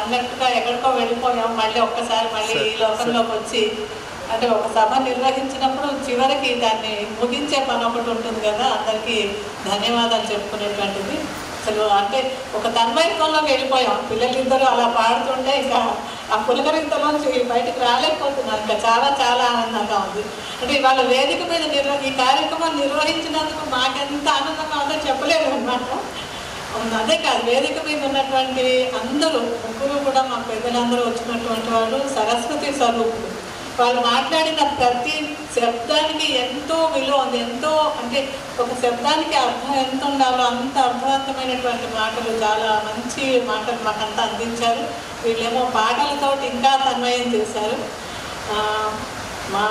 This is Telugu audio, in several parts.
ఎక్కడికో వెళ్ళిపోయాం. మళ్ళీ ఒక్కసారి మళ్ళీ ఈ లోకంలోకి వచ్చి అంటే ఒక సభ నిర్వహించినప్పుడు చివరికి దాన్ని ముగించే పని ఒకటి ఉంటుంది కదా అందరికీ ధన్యవాదాలు చెప్పుకునేటువంటిది. అసలు అంటే ఒక తన్మయత్వంలోకి వెళ్ళిపోయాం. పిల్లలిద్దరూ అలా పాడుతుంటే ఇంకా ఆ పులకరింతలోంచి బయటకు రాలేకపోతున్నారు. ఇంకా చాలా చాలా ఆనందంగా ఉంది. అంటే ఇవాళ వేదిక మీద నిర్వ ఈ కార్యక్రమం నిర్వహించినందుకు మాకెంత ఆనందంగా అదే కాదు వేదిక మీద ఉన్నటువంటి అందరూ ముగ్గురు కూడా మా పెద్దలందరూ వచ్చినటువంటి వాళ్ళు సరస్వతి స్వరూపులు. వాళ్ళు మాట్లాడిన ప్రతి శబ్దానికి ఎంతో విలువ ఉంది. ఎంతో అంటే ఒక శబ్దానికి అర్థం ఎంత ఉండాలో అంత అర్థవంతమైనటువంటి మాటలు చాలా మంచి మాటలు మాకంతా అందించారు. వీళ్ళేమో పాటలతోటి ఇంకా తన్మయం చేశారు. మా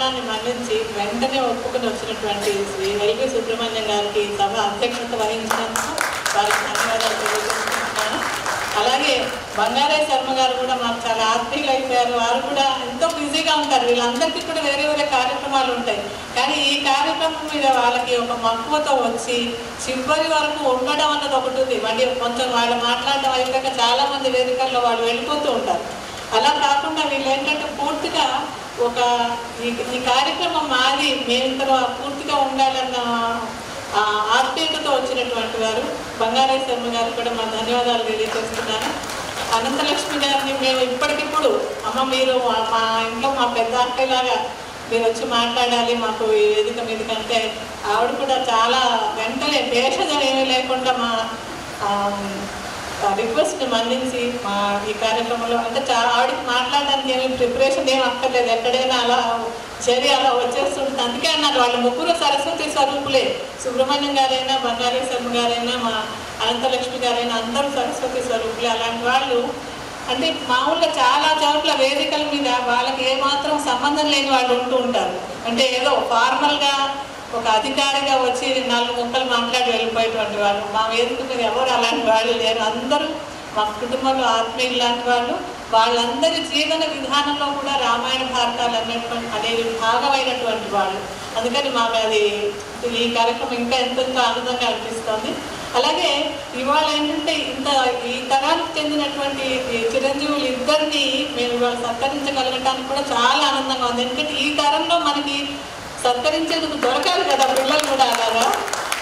ఆహ్వానాన్ని మన్నించి వెంటనే ఒప్పుకుని వచ్చినటువంటి శ్రీ ఎల్వి సుబ్రహ్మణ్యం గారికి సభ అధ్యక్షత వహించినందుకు వారికి ధన్యవాదాలు తెలియజేస్తున్నాను అలాగే బంగారాయ శర్మ గారు కూడా మాకు చాలా ఆత్మీయులు అయిపోయారు వారు కూడా ఎంతో బిజీగా ఉంటారు. వీళ్ళందరికీ కూడా వేరే వేరే కార్యక్రమాలు ఉంటాయి. కానీ ఈ కార్యక్రమం మీద వాళ్ళకి ఒక మక్కువతో వచ్చి చివరి వరకు ఉండడం అన్నది ఒకటి ఉంది. మళ్ళీ కొంచెం వాళ్ళు మాట్లాడడం అయిపోయాక చాలామంది వేదికల్లో వాళ్ళు వెళ్ళిపోతూ ఉంటారు. అలా కాకుండా వీళ్ళు ఏంటంటే పూర్తిగా ఒక ఈ కార్యక్రమం మాది మేము ఇంతలో పూర్తిగా ఉండాలన్న ఆత్మీయతతో వచ్చినటువంటి వారు బంగారాయ శర్మ గారు కూడా మా ధన్యవాదాలు తెలియజేస్తున్నాను. అనంతలక్ష్మి గారిని మేము ఇప్పటికిప్పుడు అమ్మ మీరు మా- మా ఇంట్లో మా పెద్ద అక్కలాగా మీరు వచ్చి మాట్లాడాలి మాకు ఈ వేదిక మీద కంటే ఆవిడ కూడా చాలా వెంటనే భేషజం ఏమీ లేకుండా మా రిక్వెస్ట్ మన్నించి మా ఈ కార్యక్రమంలో అంటే చాలా ఆవిడకి మాట్లాడడానికి ఏమి ప్రిపరేషన్ ఏం అక్కర్లేదు. ఎక్కడైనా అలా చర్య అలా వచ్చేస్తుంది అందుకే అన్నారు. వాళ్ళ ముగ్గురు సరస్వతి స్వరూపులే. సుబ్రహ్మణ్యం గారైనా బంగారీ శర్మ గారైనా మా అనంతలక్ష్మి గారైనా అందరూ సరస్వతి స్వరూపులే. అలాంటి వాళ్ళు అంటే మామూలుగా చాలా చోట్ల వేదికల మీద వాళ్ళకి ఏమాత్రం సంబంధం లేని వాళ్ళు ఉంటూ ఉంటారు. అంటే ఏదో ఫార్మల్గా ఒక అధికారిగా వచ్చి నాలుగు ముక్కలు మాట్లాడి వెళ్ళిపోయేటువంటి వాళ్ళు. మా వేదిక మీద ఎవరు అలాంటి వాళ్ళు లేరు. అందరూ మా కుటుంబంలో ఆత్మీయులు లాంటి వాళ్ళు. వాళ్ళందరి జీవన విధానంలో కూడా రామాయణ భారతాలు అనేటువంటి అనేవి భాగమైనటువంటి వాళ్ళు. అందుకని మాకు అది ఈ కార్యక్రమం ఇంకా ఎంతో ఆనందంగా అనిపిస్తుంది. అలాగే ఇవాళ ఏంటంటే ఇంత ఈ తరానికి చెందినటువంటి చిరంజీవులు ఇద్దరిని మేము ఇవాళ సత్కరించగలగటానికి కూడా చాలా ఆనందంగా ఉంది. ఎందుకంటే ఈ తరంలో మనకి సత్కరించేందుకు దొరకాలి కదా పిల్లలు కూడా అలాగా?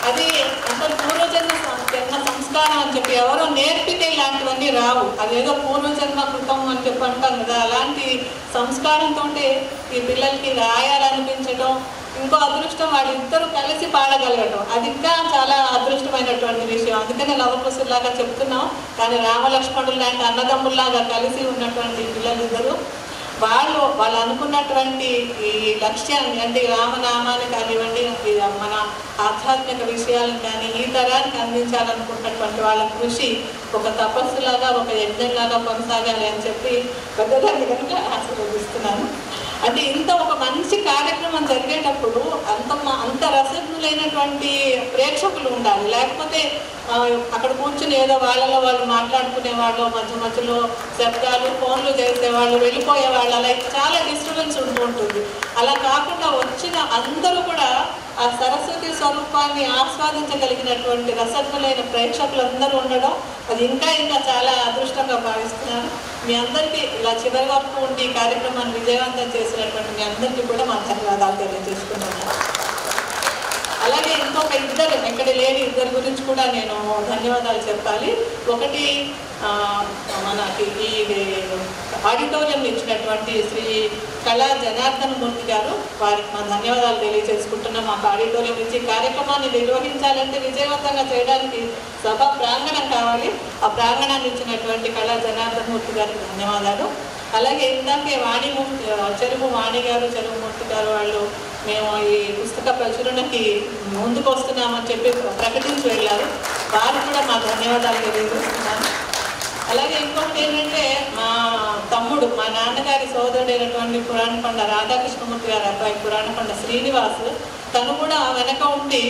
అది అసలు పూర్వజన్మ జన్మ సంస్కారం అని చెప్పి ఎవరో నేర్పితే ఇలాంటివన్నీ రావు. అదేదో పూర్వజన్మ కృతం అని చెప్పి అంటాం కదా. అలాంటి సంస్కారంతో ఈ పిల్లలకి రాయాలనిపించడం ఇంకో అదృష్టం వాళ్ళిద్దరూ కలిసి పాడగలగటం. అది ఇంకా చాలా అదృష్టమైనటువంటి విషయం. అందుకనే లవకుశుల్లాగా చెప్తున్నాం. కానీ రామలక్ష్మణులు లాంటి అన్నదమ్ముల్లాగా కలిసి ఉన్నటువంటి పిల్లలిద్దరూ వాళ్ళు వాళ్ళు అనుకున్నటువంటి ఈ లక్ష్యాన్ని అంటే రామనామాన్ని కానివ్వండి మన ఆధ్యాత్మిక విషయాలను కానీ ఈ తరానికి అందించాలనుకున్నటువంటి వాళ్ళ కృషి ఒక తపస్సులాగా ఒక యజ్ఞంలాగా కొనసాగాలి అని చెప్పి పెద్దదాన్ని కనుక ఆశీర్వదిస్తున్నాను. అంటే ఇంత ఒక మంచి కార్యక్రమం జరిగేటప్పుడు అంత అంత రసజ్ఞులైనటువంటి ప్రేక్షకులు ఉండాలి. లేకపోతే అక్కడ కూర్చుని ఏదో వాళ్ళలో వాళ్ళు మాట్లాడుకునే వాళ్ళు మధ్య మధ్యలో శబ్దాలు ఫోన్లు చేసేవాళ్ళు వెళ్ళిపోయే వాళ్ళు అలా చాలా డిస్టర్బెన్స్ ఉంటూ ఉంటుంది. అలా కాకుండా వచ్చిన అందరూ కూడా ఆ సరస్వతి స్వరూపాన్ని ఆస్వాదించగలిగినటువంటి రసజ్ఞులైన ప్రేక్షకులందరూ ఉండడం అది ఇంకా ఇంకా చాలా అదృష్టంగా భావిస్తున్నాను. మీ అందరికీ ఇలా చివరి వరకు ఉండి ఈ కార్యక్రమాన్ని విజయవంతం చేసినటువంటి మీ అందరికీ కూడా మా ధన్యవాదాలు తెలియజేసుకున్నాను అలాగే ఇంకొక ఇద్దరు ఎక్కడ లేని ఇద్దరు గురించి కూడా నేను ధన్యవాదాలు చెప్పాలి. ఒకటి మనకి ఈ ఆడిటోరియం ఇచ్చినటువంటి శ్రీ కళా జనార్దన్ మూర్తి గారు వారికి మా ధన్యవాదాలు తెలియజేసుకుంటున్నాం. మాకు ఆడిటోరియం ఇచ్చి కార్యక్రమాన్ని నిర్వహించాలంటే విజయవంతంగా చేయడానికి సభ ప్రాంగణం కావాలి. ఆ ప్రాంగణాన్ని ఇచ్చినటువంటి కళా జనార్దన్ మూర్తి గారికి ధన్యవాదాలు. అలాగే ఇందాకే వాణి చెరువు వాణి గారు చెరువు మూర్తి గారు వాళ్ళు మేము ఈ పుస్తక ప్రచురణకి ముందుకు వస్తున్నామని చెప్పి ప్రకటించి వెళ్ళారు. వారికి కూడా మా ధన్యవాదాలు తెలియజేస్తున్నాను అలాగే ఇంకొకటి ఏంటంటే మా తమ్ముడు మా నాన్నగారి సోదరుడైనటువంటి పురాణకొండ రాధాకృష్ణమూర్తి గారి అబ్బాయి పురాణకొండ శ్రీనివాస్ తను కూడా వెనక ఉండి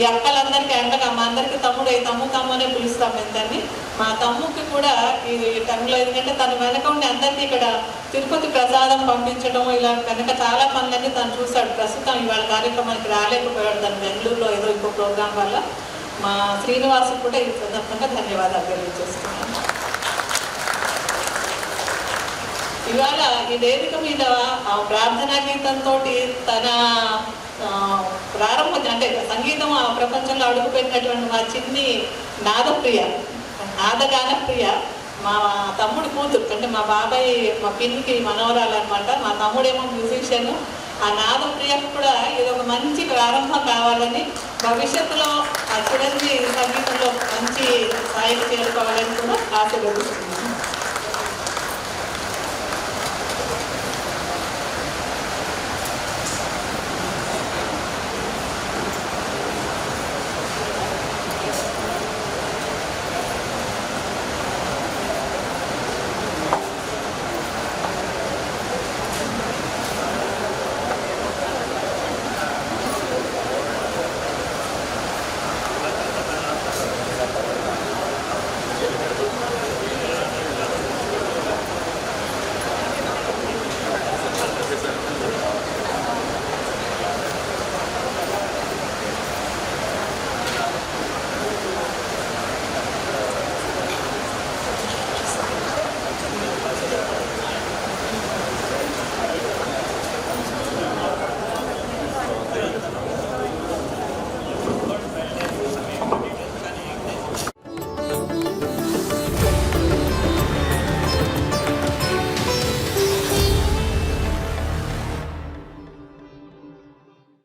ఈ అక్కలందరికీ అండగా మా అందరికీ తమ్ముడు ఈ తమ్ము తమ్ము అనే పిలుస్తాం ఎంతని మా తమ్ముకి కూడా ఈ టైంలో ఎందుకంటే తను వెనక ఉండి అందరికీ ఇక్కడ తిరుపతి ప్రసాదం పంపించడం ఇలా వెనక చాలా పనులన్నీ తను చూశాడు. ప్రస్తుతం ఇవాళ కార్యక్రమానికి రాలేకపోయాడు తను బెంగళూరులో ఏదో ఇంకో ప్రోగ్రాం వల్ల. మా శ్రీనివాసు కూడా ఈ సందర్భంగా ధన్యవాదాలు తెలియజేస్తున్నాను. ఇవాళ ఈ వేదిక మీద ఆ ప్రార్థనా గీతంతో తన ప్రారంభం అంటే సంగీతం ఆ ప్రపంచంలో అడుగుపెట్టినటువంటి మా చిన్ని నాదప్రియ నాదగాన ప్రియ మా తమ్ముడు కూతురు అంటే మా బాబాయ్ మా పిన్నికి మనవరాలు అనమాట మా తమ్ముడేమో మ్యూజిషియన్ ఆ నాదప్రియకు కూడా ఇది ఒక మంచి ప్రారంభం కావాలని భవిష్యత్తులో ఆ చిరంజీవి సంగీతంలో మంచి స్థాయికి చేరుకోవాలని కూడా ఆశీర్వదిస్తున్నాను